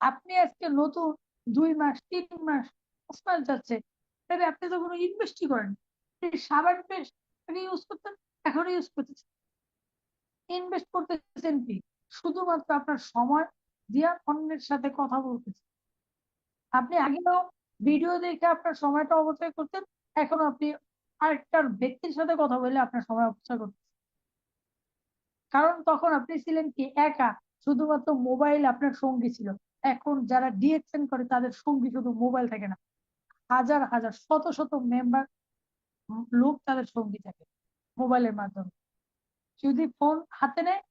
আপনি আজকে নতুন দুই মাস, তিন মাস, পাঁচ মাস যাচ্ছে, তাহলে আপনি তো কোনো ইনভেস্টই করেন সাবান পেস্ট ইউজ করতেন এখনও ইউজ করতেছেন। ইনভেস্ট করতেছেন কি? শুধুমাত্র আপনার সময় দিয়া অন্যের সাথে কথা বলতেছেন। আপনি আগেও ভিডিও দেখে আপনার সময়টা অপচয় করতেন এখন আপনি আরেকটার ব্যক্তির সাথে কথা বলে আপনার সময় অপচয় করতেছেন। কারণ তখন আপনি ছিলেন কি? একা, শুধুমাত্র মোবাইল আপনার সঙ্গী ছিল। এখন যারা ডিএকশন করে তাদের সঙ্গী শুধু মোবাইল থাকে না, হাজার হাজার, শত শত মেম্বার লোক তাদের সঙ্গী থাকে মোবাইলের মাধ্যমে। যদি ফোন হাতে নেয়,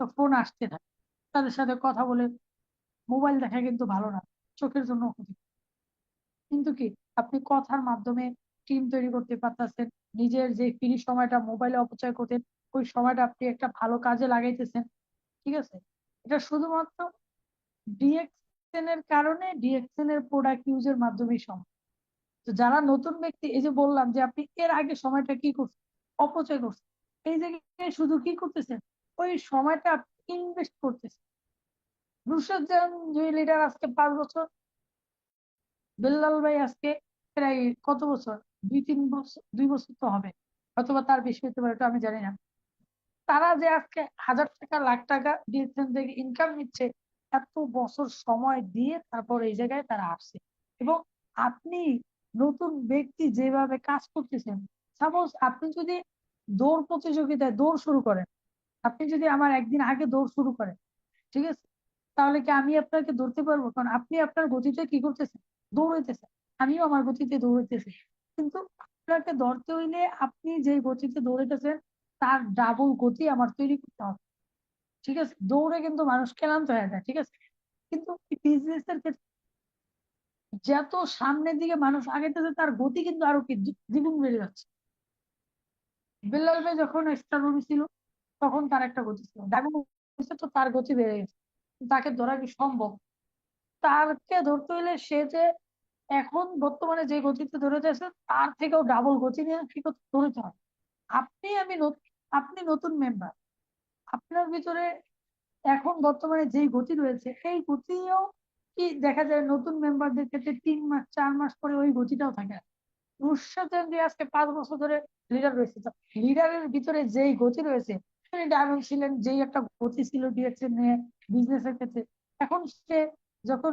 তো ফোন আসতে থাকে তাদের সাথে কথা বলে মোবাইল দেখা কিন্তু ভালো না, চোখের জন্য ক্ষতি। কিন্তু কি, আপনি কথার মাধ্যমে টিম তৈরি করতে পারতেছেন, নিজের যে ফ্রি সময়টা মোবাইলে অপচয় করতেন, ওই সময়টা আপনি একটা ভালো কাজে লাগাইতেছেন, ঠিক আছে? এটা শুধুমাত্র ডিএক্সএন এর কারণে ডিএক্সএন এর প্রোডাক্ট ইউজের মাধ্যমেই সম্ভব। তো যারা নতুন ব্যক্তি, এই যে বললাম যে আপনি এর আগে সময়টা কি করছেন? অপচয় করছেন। এই জায়গায় শুধু কি করতেছেন? ওই সময়টা ইনভেস্ট করতেছেন। রুশাদ লিডার আজকে পাঁচ বছর, বেল্লাল ভাই আজকে প্রায় কত বছর? দুই, তিন বছর, দুই বছর তো হবে। অথবা তার বেশি হতে পারে আমি জানি না। তারা যে আজকে হাজার টাকা, লাখ টাকা দিয়েছেন থেকে ইনকাম নিচ্ছে এত বছর সময় দিয়ে তারপর এই জায়গায় তারা আসছে। এবং আপনি নতুন ব্যক্তি যেভাবে কাজ করতেছেন সাপোজ আপনি যদি দৌড় প্রতিযোগিতায় দৌড় শুরু করেন, আপনি যদি আমার একদিন আগে দৌড় শুরু করেন, ঠিক আছে? তাহলে কি আমি আপনাকে ধরতে পারব? কারণ আপনি আপনার গতিতে কি করতেছেন? দৌড়াইতেছেন। আমিও আমার গতিতে দৌড়াইতেছি। কিন্তু আপনাকে ধরতে হইলে আপনি যে গতিতে দৌড়াইতেছেন, তার ডাবল গতি আমার তৈরি করতে হবে। ঠিক আছে? দৌড়ে কিন্তু মানুষ ক্লান্ত হয়ে যায়, ঠিক আছে? কিন্তু বিজনেস এর ক্ষেত্রে যত সামনের দিকে মানুষ আগেতেছে তার গতি কিন্তু আরও কি দ্বিগুণ বেড়ে যাচ্ছে। বেল্লাল ভাই যখন এক্সট্রা রুমি ছিল, তখন তার একটা গতি ছিল। তো তার গতি বেড়ে গেছে। তাকে ধরা কি সম্ভব? তারকে ধরতে হইলে সে যে এখন বর্তমানে যে গতিতে ধরে যাচ্ছে তার থেকেও ডাবল গতি নিয়ে কি করতে ধরতে হয় আপনি আমি আপনি নতুন মেম্বার আপনার ভিতরে এখন বর্তমানে যেই গতি রয়েছে, সেই গতিও কি দেখা যায় নতুন মেম্বারদের ক্ষেত্রে তিন মাস, চার মাস পরে ওই গতিটাও থাকে যে আজকে পাঁচ বছর ধরে লিডার রয়েছে। লিডারের ভিতরে যেই গতি রয়েছে ডায়মন্ড ছিলেন, যেই একটা গতি ছিল ডিরেকশন নিয়ে বিজনেসের ক্ষেত্রে। এখন সে যখন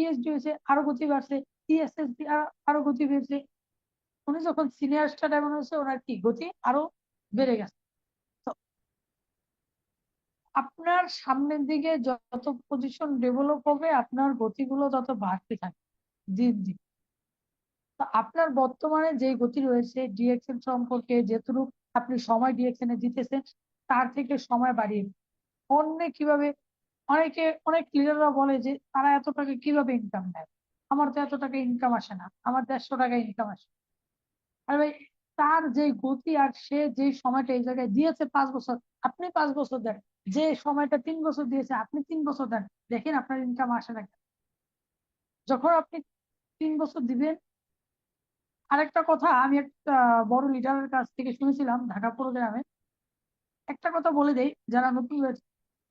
ইএসডি হয়েছে, আরও গতি বাড়ছে ইএসএসডি আরও গতি বেড়েছে। উনি যখন সিনিয়র স্টার ডায়মন্ড হয়েছে, ওনার কি গতি আরও বেড়ে গেছে। আপনার সামনের দিকে যত পজিশন ডেভেলপ হবে, আপনার গতিগুলো তত বাড়তে থাকে দিন দিন। তো আপনার বর্তমানে যে গতি রয়েছে ডিএক্সএন সম্পর্কে যেটুকু আপনি সময় ডিএক্সএন এ দিতেছেন, তার থেকে সময় বাড়িয়ে অন্য কীভাবে, অনেকে, অনেক লিডাররা বলে যে, তারা এত টাকা কীভাবে ইনকাম দেয় আমার তো এত টাকা ইনকাম আসে না, আমার দেড়শো টাকা ইনকাম আসে। আর ভাই, তার যে গতি আর সে যে সময়টা এই জায়গায় দিয়েছে পাঁচ বছর, আপনি পাঁচ বছর দেন যে সময়টা তিন বছর দিয়েছে, আপনি তিন বছর দেন। দেখেন আপনার ইনকাম আসে না যখন আপনি তিন বছর দিবেন, আরেকটা কথা, আমি একটা বড় লিডারের কাছ থেকে শুনেছিলাম ঢাকা প্রোগ্রামে। একটা কথা বলে দেই, যারা নতুন রয়েছে,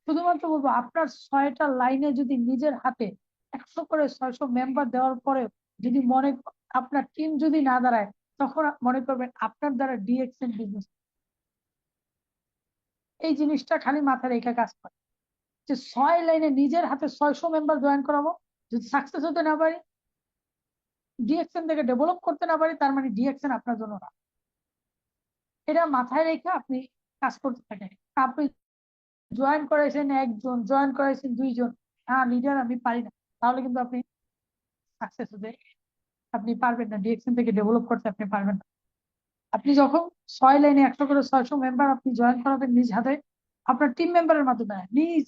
শুধুমাত্র বলব, আপনার ছয়টা লাইনে যদি নিজের হাতে একশো করে ছয়শো মেম্বার দেওয়ার পরে যদি মনে, আপনার টিম যদি না দাঁড়ায়, তখন মনে করবেন আপনার দ্বারা ডিএক্সএন বিজনেস এই জিনিসটা খালি মাথায় রেখে কাজ করে। যে ছয় লাইনে নিজের হাতে ছয়শো মেম্বার জয়েন করাবো, যদি সাকসেস হতে না পারি ডিএক্সএন থেকে ডেভেলপ করতে না পারি, তার মানে ডিএক্সএন আপনার জন্য না। এটা মাথায় রেখে আপনি কাজ করতে থাকেন। আপনি জয়েন করাইছেন একজন জয়েন করাইছেন দুইজন হ্যাঁ লিডার আমি পারি না। তাহলে কিন্তু আপনি সাকসেস হতে আপনি পারবেন না। ডিএক্সএন থেকে ডেভেলপ করতে আপনি পারবেন না। আপনি যখন ছয় লাইনে একশো করে ছয়শো মেম্বার আপনি জয়েন করাবেন নিজ হাতে, আপনার টিম মেম্বারের মাধ্যমে নিজ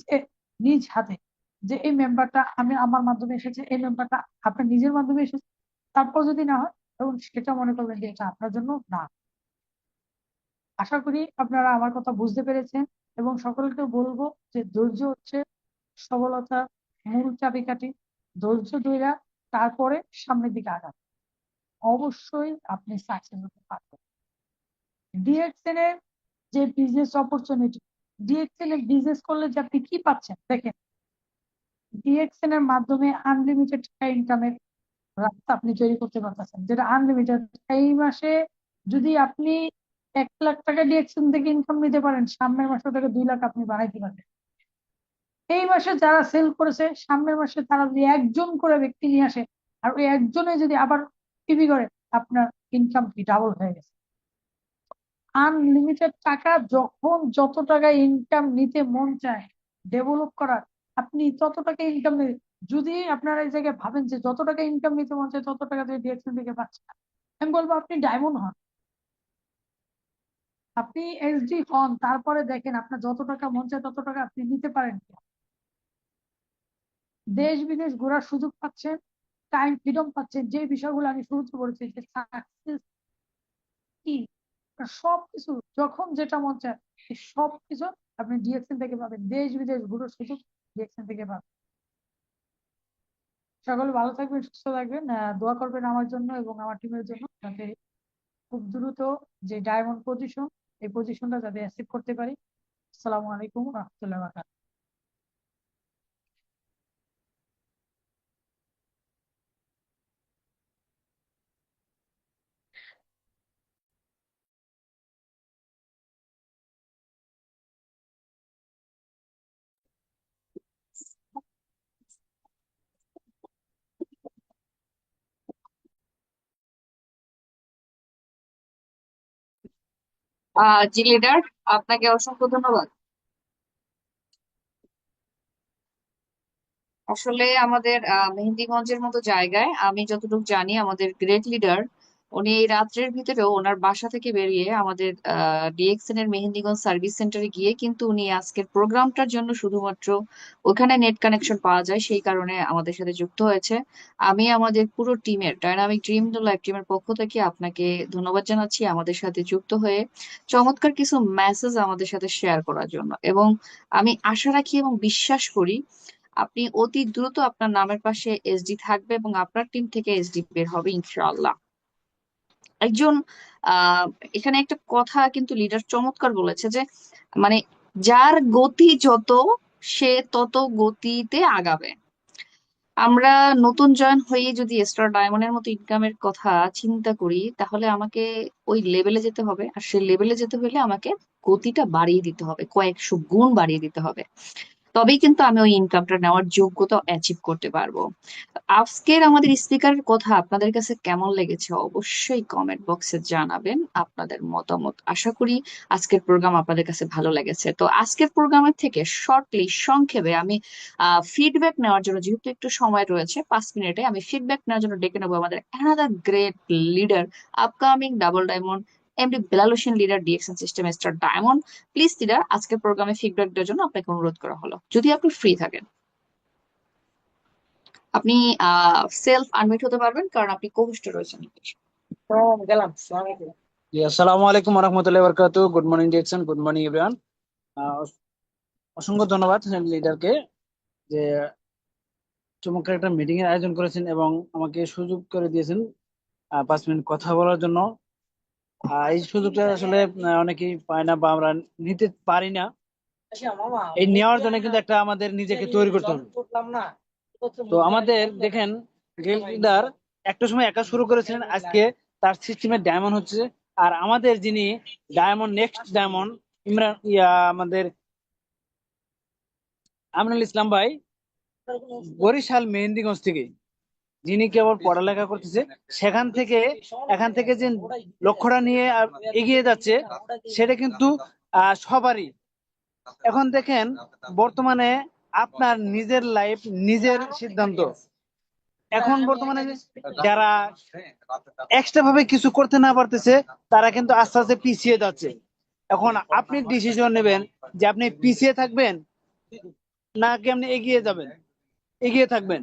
নিজ হাতে যে এই মেম্বারটা আমি আমার মাধ্যমে এসেছে, এই মেম্বারটা আপনার নিজের মাধ্যমে এসেছে, তারপর যদি না হয়, তখন সেটা মনে করবেন যে এটা আপনার জন্য না। আশা করি আপনারা আমার কথা বুঝতে পেরেছেন এবং সকলকে বলব যে ধৈর্য হচ্ছে সবলতা মূল চাবিকাঠি। ধৈর্য ধৈরা তারপরে সামনের দিকে আগান। অবশ্যই আপনি সাকসেস হতে পারবেন। এর যে বিজনেস অপরচুনিটি এর বিজনেস করলে যে আপনি কি পাচ্ছেন? দেখেন এর মাধ্যমে আনলিমিটেড ইনকামের রাস্তা আপনি তৈরি করতে পারতেছেন। যেটা আনলিমিটেড এই মাসে যদি আপনি এক লাখ টাকা ডিএক্সএন থেকে ইনকাম নিতে পারেন, সামনের মাসে থেকে দুই লাখ আপনি বাড়াইতে পারবেন। এই মাসে যারা সেল করেছে, সামনের মাসে তারা যদি একজন করে ব্যক্তি নিয়ে আসে, আর ওই একজনে যদি আবার টিভি করে, আপনার ইনকাম ডাবল হয়ে গেছে। আনলিমিটেড টাকা যখন যত টাকা ইনকাম নিতে মন চায় ডেভেলপ করার, আপনি তত টাকা ইনকাম যদি আপনারা এই জায়গায় ভাবেন যে যত টাকা ইনকাম নিতে মন চায়, তত টাকা যদি ডিএক্সএন থেকে পাচ্ছেন আমি বলব আপনি ডায়মন্ড হন। আপনি এসডি হন, তারপরে দেখেন আপনার যত টাকা মন চায়, তত টাকা আপনি নিতে পারেন দেশ বিদেশ ঘোরার সুযোগ পাচ্ছেন টাইম ফ্রিডম পাচ্ছেন, যে বিষয়গুলো আমি শুরুতে বলেছি, যে সাকসেস কি? সবকিছু, যখন যেটা মন চায় সবকিছু আপনি ডিএক্সএন থেকে পাবেন। দেশ বিদেশ ঘুরার সুযোগ ডিএক্সএন থেকে পাবেন। সকলে ভালো থাকবেন, সুস্থ থাকবেন। দোয়া করবেন আমার জন্য এবং আমার টিমের জন্য যাতে খুব দ্রুত যে ডায়মন্ড পজিশন এই পজিশনটা যাতে অ্যাসিভ করতে পারি। আসসালামু আলাইকুম রহমতুল্লাহ জি লিডার আপনাকে অসংখ্য ধন্যবাদ। আসলে আমাদের মেহেন্দিগঞ্জের মতো জায়গায় আমি যতটুকু জানি আমাদের গ্রেট লিডার উনি এই রাত্রের ভিতরেও ওনার বাসা থেকে বেরিয়ে আমাদের ডিএক্সএন এর মেহেন্দিগঞ্জ সার্ভিস সেন্টারে গিয়ে কিন্তু উনি আজকের প্রোগ্রামটার জন্য শুধুমাত্র ওখানে নেট কানেকশন পাওয়া যায়, সেই কারণে আমাদের সাথে যুক্ত হয়েছে। আমি আমাদের পুরো টিমের, ডায়নামিক ড্রিম লাইফ টিমের পক্ষ থেকে আপনাকে ধন্যবাদ জানাচ্ছি আমাদের সাথে যুক্ত হয়ে চমৎকার কিছু মেসেজ আমাদের সাথে শেয়ার করার জন্য। এবং আমি আশা রাখি এবং বিশ্বাস করি আপনি অতি দ্রুত আপনার নামের পাশে এসডি থাকবে এবং আপনার টিম থেকে এসডি বের হবে, ইনশাআল্লাহ। একজন এখানে একটা কথা কিন্তু লিডার চমৎকার বলেছে যে মানে যার গতি যত, সে তত গতিতে আগাবে। আমরা নতুন জয়েন হয়ে যদি স্টার ডায়মন্ডের মতো ইনকামের কথা চিন্তা করি, তাহলে আমাকে ওই লেভেলে যেতে হবে। আর সেই লেভেলে যেতে হলে আমাকে গতিটা বাড়িয়ে দিতে হবে, কয়েকশো গুণ বাড়িয়ে দিতে হবে। তবেই কিন্তু আমি ওই ইনকামটা নেওয়ার যোগ্যতা অ্যাচিভ করতে পারব। আজকের আমাদের স্পিকারের কথা আপনাদের কাছে কেমন লেগেছে অবশ্যই কমেন্ট বক্সে জানাবেন আপনাদের মতামত। আশা করি আজকের প্রোগ্রাম আপনাদের কাছে ভালো লেগেছে। তো আজকের প্রোগ্রামের থেকে শর্টলি সংক্ষেপে আমি ফিডব্যাক নেওয়ার জন্য যেহেতু একটু সময় রয়েছে, পাঁচ মিনিটে আমি ফিডব্যাক নেওয়ার জন্য ডেকে নেব আমাদের another great leader upcoming double diamond MD Belal Hossain leader ডিএকশন system star diamond please leader আজকের প্রোগ্রামে ফিডব্যাক দেওয়ার জন্য আপনাকে অনুরোধ করা হলো। যদি আপনি ফ্রি থাকেন। আপনি সেলফ আনমিট হতে পারবেন কারণ আপনি কোভিস্টে রয়েছেন। গেলাম আসসালামু আলাইকুম রহমতুল্লাহ বরকাতু good morning direction good morning everyone অসংখ্য ধন্যবাদ লিডারকে যে চমৎকার একটা মিটিং এর আয়োজন করেছেন এবং আমাকে সুযোগ করে দিয়েছেন আহ, পাঁচ মিনিট কথা বলার জন্য। এই সুযোগটা আসলে অনেকেই পায় না বা আমরা নিতে পারি না। এই নেওয়ার জন্য কিন্তু একটা আমাদের নিজেকে তৈরি করতে হবে। তো আমাদের দেখেন লিডার একটা সময় একা শুরু করেছিলেন, আজকে তার সিস্টেমে ডায়মন্ড হচ্ছে। আর আমাদের যিনি diamond next diamond Imran, yeah, আমাদের আমিনুল ইসলাম ভাই, বরিশাল মেহেন্দিগঞ্জ থেকে। যিনি কেবল পড়ালেখা করতেছে, সেখান থেকে, এখান থেকে যে লক্ষ্যটা নিয়ে এগিয়ে যাচ্ছে, সেটা কিন্তু সবারই। এখন দেখেন, বর্তমানে আপনার নিজের লাইফ নিজের সিদ্ধান্ত। এখন বর্তমানে যারা এক্সট্রা ভাবে কিছু করতে না পারতেছে, তারা কিন্তু আস্তে আস্তে পিছিয়ে যাচ্ছে। এখন আপনি ডিসিশন নেবেন যে আপনি পিছিয়ে থাকবেন, নাকি আপনি এগিয়ে যাবেন? এগিয়ে থাকবেন।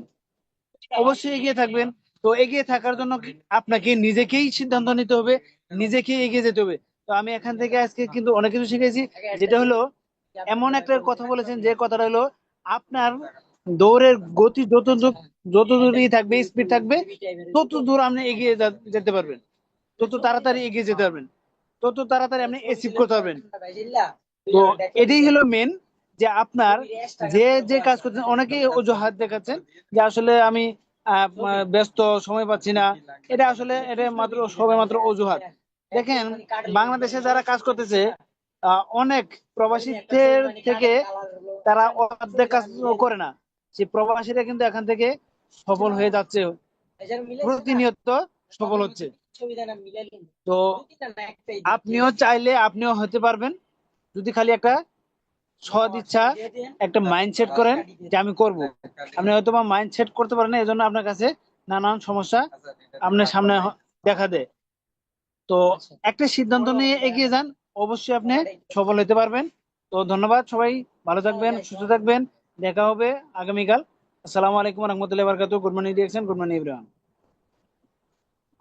অবশ্যই এগিয়ে থাকবেন। তো এগিয়ে থাকার জন্য আপনাকে নিজেকেই সিদ্ধান্ত নিতে হবে নিজেকেই এগিয়ে যেতে হবে। তো আমি এখান থেকে আজকে কিন্তু অনেক কিছু শিখেছি যেটা হলো এমন একটা কথা বলেছেন যে কথাটা হলো আপনার দৌড়ের গতি যত দূর- যত দূরই থাকবে স্পিড থাকবে তত দূর আপনি এগিয়ে যেতে পারবেন। তত তাড়াতাড়ি এগিয়ে যেতে পারবেন। তত তাড়াতাড়ি আপনি অ্যাচিভ করতে পারবেন। তো এটাই হলো মেন যে আপনার যে যে কাজ করছেন, অনেকেই অজুহাত দেখাচ্ছেন যে আসলে আমি ব্যস্ত, সময় পাচ্ছি না। এটা আসলে, এটা মাত্র সবে মাত্র অজুহাত। দেখেন, বাংলাদেশে যারা কাজ করতেছে অনেক প্রবাসীদের থেকে তারা অর্ধেক কাজ করে না। সেই প্রবাসীরা কিন্তু এখান থেকে সফল হয়ে যাচ্ছে। প্রতিনিয়ত সফল হচ্ছে। তো আপনিও চাইলে, আপনিও হতে পারবেন। যদি খালি একটা সৎ ইচ্ছা একটা মাইন্ড সেট করেন যে আমি করব। আপনি হয়তো বা মাইন্ড সেট করতে পারেন না এজন্য আপনার কাছে নানান সমস্যা আপনার সামনে দেখা দেয়। তো একটা সিদ্ধান্ত নিয়ে এগিয়ে যান অবশ্যই আপনি সফল হতে পারবেন। তো ধন্যবাদ সবাই ভালো থাকবেন সুস্থ থাকবেন দেখা হবে আগামীকাল। আসসালামু আলাইকুম রহমতুল্লাহ বারকাতু good morning direction good morning Ibrahim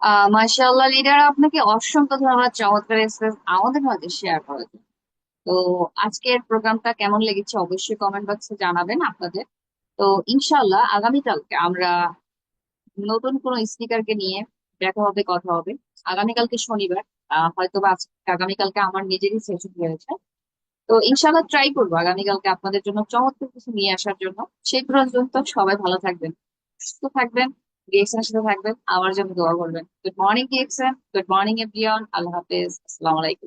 ah মাশাআল্লাহ লিডার আপনাকে অসংখ্য ধন্যবাদ চমৎকার এক্সপ্রেস আমাদের মাঝে শেয়ার করার জন্য। তো আজকের প্রোগ্রামটা কেমন লেগেছে অবশ্যই কমেন্ট বক্সে জানাবেন আপনাদের। তো ইনশাআল্লাহ আগামীকালকে আমরা নতুন কোনো স্পিকারকে নিয়ে দেখা হবে, কথা হবে। আগামীকালকে শনিবার হয়তো বা আগামীকালকে আমার নিজেরই সেশন রয়েছে। তো ইনশাল্লাহ ট্রাই করব আগামীকালকে আপনাদের জন্য চমৎকার কিছু নিয়ে আসার জন্য। সেই পর্যন্ত সবাই ভালো থাকবেন, সুস্থ থাকবেন ডিএক্সএন সাথে থাকবেন আমার জন্য দোয়া করবেন। Good morning DXN good morning everyone আল্লাহ হাফেজ। আসসালামু আলাইকুম।